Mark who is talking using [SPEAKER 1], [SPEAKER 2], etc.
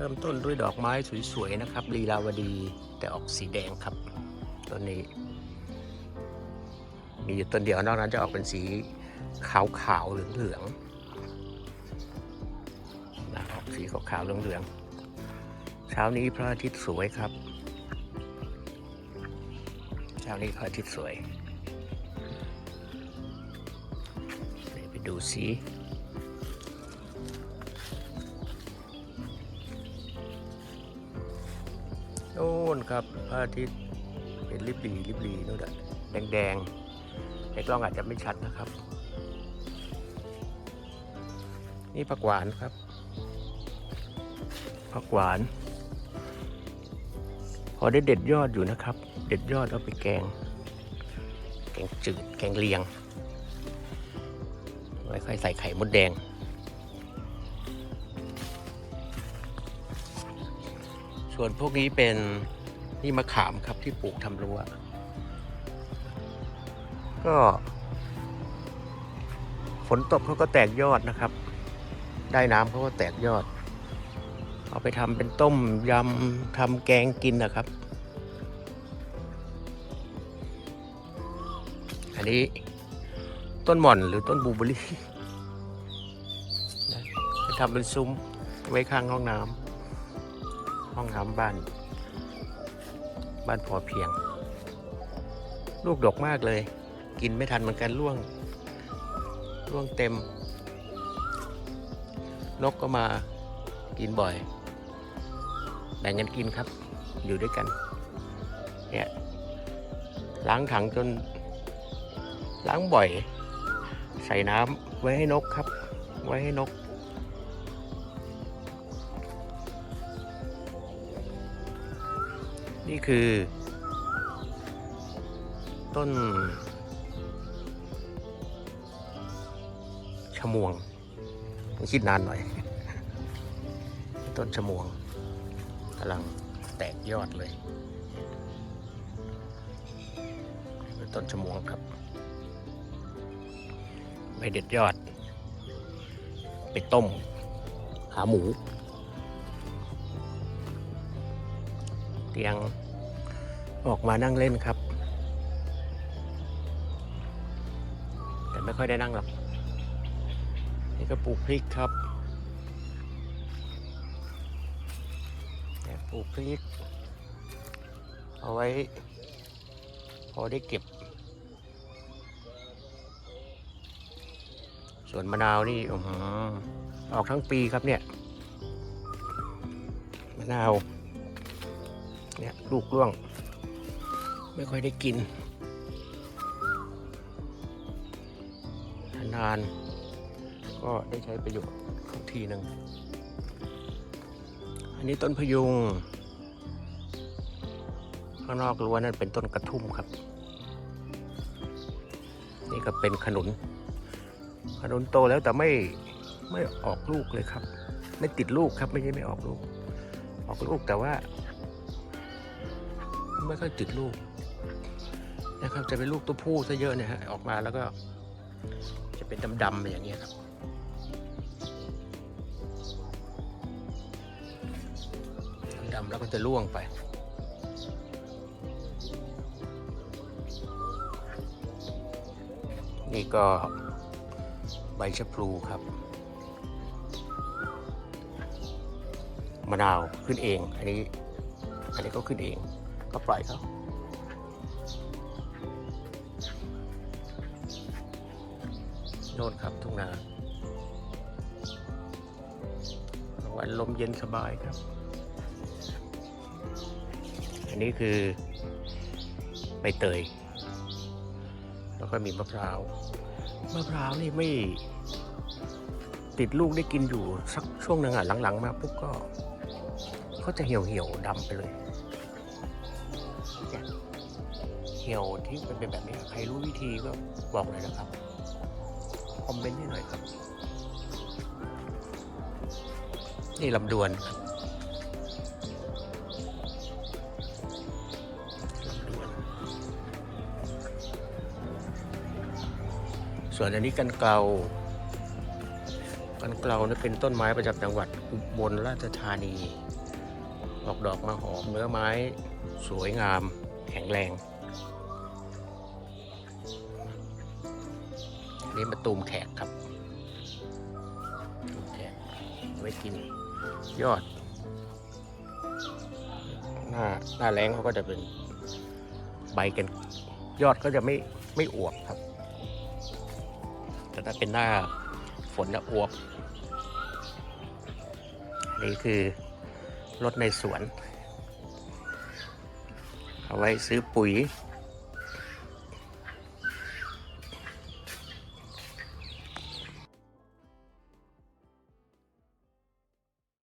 [SPEAKER 1] เริ่มต้นด้วยดอกไม้สวยๆนะครับลีลาวดีแต่ออกสีแดงครับต้นนี้ มีอยู่ต้นเดียวนอกนั้นจะออกเป็นสีขาวๆเหลืองๆนะออกสีขาวๆเหลืองๆเช้านี้พระอาทิตย์สวยครับเช้านี้พระอาทิตย์สวยไปดูสี โน่นครับพระอาทิตย์เป็นริบหรีริบหรีนู่นแหละแดงๆในกล้องอาจจะไม่ชัดนะครับ นี่ผักหวานครับผักหวาน พอได้เด็ดยอดอยู่นะครับ เด็ดยอดเอาไปแกง แกงจืดแกงเลียงไว้ค่อยใส่ไข่มดแดง ส่วนพวกนี้เป็นนี่มะขามครับที่ปลูกทำรั้วก็ ฝนตกเขาก็แตกยอดนะครับ ได้น้ำเขาก็แตกยอด เอาไปทำเป็นต้มยำทำแกงกินนะครับ อันนี้ต้นหม่อนหรือต้นบูเบอร์รี่นะจะทำเป็นซุ้มไว้ข้างห้องน้ำ ห้องน้ำบ้าน บ้านพอเพียง ลูกดกมากเลย กินไม่ทันเหมือนกันร่วง ร่วงเต็ม นกก็มากินบ่อย แบ่งกันกินครับ อยู่ด้วยกัน เนี่ยล้างถังจน ล้างบ่อย ใส่น้ำไว้ให้นกครับ ไว้ให้นก นี่คือ ต้นชะมวงต้องคิดนานหน่อย ต้นชะมวงกำลังแตกยอดเลยต้นชะมวงครับไปเด็ดยอด ไปต้มขาหมู ตียงออกมานั่งเล่นครับ แต่ไม่ค่อยได้นั่งหรอกนี่ก็ปลูกพริกครับเนี่ยปลูกพริก เอาไว้ พอได้เก็บ ส่วนมะนาวนี่อื้อหือออกทั้งปีครับเนี่ย มะนาว เนี่ยลูกร่วง ไม่ค่อยได้กิน นาน ก็ได้ใช้ประโยชน์ทุกทีหนึ่ง อันนี้ต้นพยุง ข้างนอกรั้วนั่นเป็นต้นกระทุ่มครับ นี่ก็เป็นขนุน ขนุนโตแล้วแต่ไม่ไม่ออกลูกเลยครับ ไม่ติดลูกครับไม่ใช่ไม่ออกลูก ออกลูกแต่ว่า ไม่ค่อยติดลูกนะครับ จะเป็นลูกตัวผู้ซะเยอะเนี่ยฮะออกมาแล้วก็ จะเป็นดำๆอย่างเงี้ยครับดำๆแล้วก็จะร่วงไปนี่ก็ใบชะพลูครับ มะนาวขึ้นเอง อันนี้ อันนี้ก็ขึ้นเอง ก็ปล่อยเขาโน่นครับทุ่งนาวันลมเย็นสบายครับ อันนี้คือใบเตย แล้วก็มีมะพร้าว มะพร้าวนี่ไม่ติดลูกได้กินอยู่สักช่วงหนึ่งอะหลังๆ มาปุ๊บก็เขาจะเหี่ยวเหี่ยวๆดำไปเลยเนี่ย เหี่ยวที่มันเป็นแบบนี้ใครรู้วิธีก็บอกเลยนะครับ คอมเมนต์ให้หน่อยครับ นี่ลำดวนครับส่วนอันนี้กันเกากันเกลานี่เป็นต้นไม้ประจำจังหวัดอุบลราชธานี ออกดอกมาหอมเนื้อไม้ สวยงาม แข็งแรง นี่มะตูมแขกครับตูมแขกไว้กิน ยอด หน้าหน้าแรงเขาก็จะเป็นใบกัน ยอดก็จะไม่ไม่อวบครับ แต่ถ้าเป็นหน้าฝนจะอวบ นี่คือรถในสวน เอาไว้ซื้อปุ๋ย